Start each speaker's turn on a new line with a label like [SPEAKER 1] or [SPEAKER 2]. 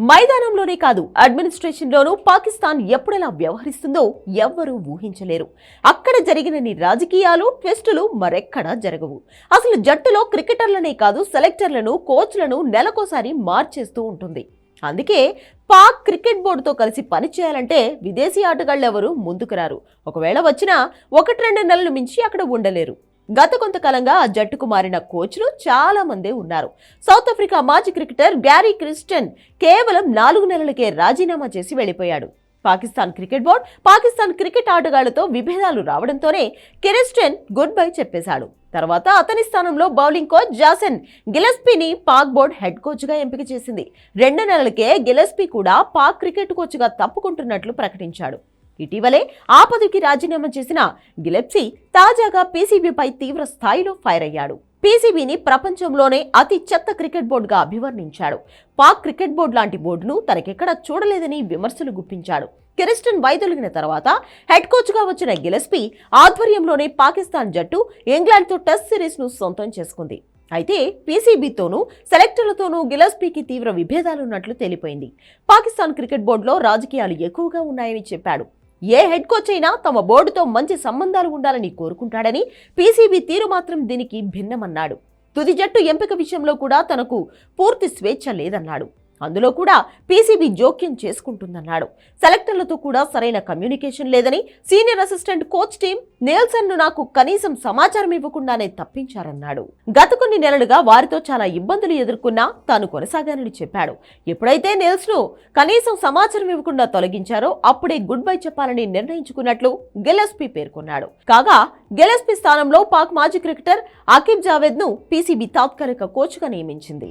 [SPEAKER 1] మైదానంలోనే కాదు అడ్మినిస్ట్రేషన్లోనూ పాకిస్తాన్ ఎప్పుడెలా వ్యవహరిస్తుందో ఎవ్వరూ ఊహించలేరు. అక్కడ జరిగినన్ని రాజకీయాలు ట్విస్టులు మరెక్కడా జరగవు. అసలు జట్టులో క్రికెటర్లనే కాదు సెలెక్టర్లను కోచ్లను నెలకోసారి మార్చేస్తూ ఉంటుంది. అందుకే పాక్ క్రికెట్ బోర్డుతో కలిసి పనిచేయాలంటే విదేశీ ఆటగాళ్ళెవరూ ముందుకు రారు. ఒకవేళ వచ్చినా ఒకటి రెండు నెలలు మించి అక్కడ ఉండలేరు. గత కొంతకాలంగా ఆ జట్టుకు మారిన కోచ్లు చాలా మందే ఉన్నారు. సౌత్ ఆఫ్రికా మాజీ క్రికెటర్ గ్యారీ క్రిస్టన్ కేవలం నాలుగు నెలలకే రాజీనామా చేసి వెళ్ళిపోయాడు. Pakistan cricket board Pakistan cricket ఆటగాళ్ళతో విభేదాలు రావడంతోనే కెరిస్టన్ గుడ్ బై చెప్పేశాడు. తర్వాత అతని స్థానంలో బౌలింగ్ కోచ్ జాసన్ గిలస్పీని పాక్ బోర్డ్ హెడ్ కోచ్గా ఎంపిక చేసింది. రెండు నెలలకే గిలస్పీ కూడా పాక్ క్రికెట్ కోచ్గా తప్పుకుంటున్నట్లు ప్రకటించాడు. ఇటీవలే ఆ పదవికి రాజీనామా చేసిన గిలెప్సీ తాజాగా పీసీబీపై తీవ్ర స్థాయిలో ఫైర్ అయ్యాడు పీసీబీని ప్రపంచంలోనే అతి చెత్త క్రికెట్ బోర్డుగా అభివర్ణించాడు. పాక్ క్రికెట్ బోర్డు లాంటి బోర్డును తనకెక్కడ చూడలేదని విమర్శలు గుప్పించాడు. కెరిస్టన్ వైదొలిగిన తర్వాత హెడ్ కోచ్గా వచ్చిన గిలెస్పీ ఆధ్వర్యంలోనే పాకిస్తాన్ జట్టు ఇంగ్లాండ్తో టెస్ట్ సిరీస్ను సొంతం చేసుకుంది. అయితే పీసీబీతోనూ సెలెక్టర్లతోనూ గిలస్పీకి తీవ్ర విభేదాలున్నట్లు తెలిపోయింది. పాకిస్తాన్ క్రికెట్ బోర్డులో రాజకీయాలు ఎక్కువగా ఉన్నాయని చెప్పాడు. ఏ హెడ్ కోచ్ అయినా తమ బోర్డుతో మంచి సంబంధాలు ఉండాలని కోరుకుంటాడని పీసీబీ తీరు మాత్రం దీనికి భిన్నమన్నాడు. తుది జట్టు ఎంపిక విషయంలో కూడా తనకు పూర్తి స్వేచ్ఛ లేదన్నాడు. అందులో కూడా పీసీబీ జోక్యం చేసుకుంటుందన్నాడు. సెలెక్టర్లతో కూడా సరైన కమ్యూనికేషన్ లేదని సీనియర్ అసిస్టెంట్ కోచ్ టీం నేల్సన్ను నాకు కనీసం సమాచారం ఇవ్వకుండానే తప్పించారన్నాడు. గత కొన్ని నెలలుగా వారితో చాలా ఇబ్బందులు ఎదుర్కొన్నా తాను కొనసాగానని చెప్పాడు. ఎప్పుడైతే నేల్స్ను కనీసం సమాచారం ఇవ్వకుండా తొలగించారో అప్పుడే గుడ్ బై చెప్పాలని నిర్ణయించుకున్నట్లు గెలెస్పీ పేర్కొన్నాడు. కాగా గెలెస్పీ స్థానంలో పాక్ మాజీ క్రికెటర్ ఆకిబ్ జావేద్ను పీసీబీ తాత్కాలిక కోచ్గా నియమించింది.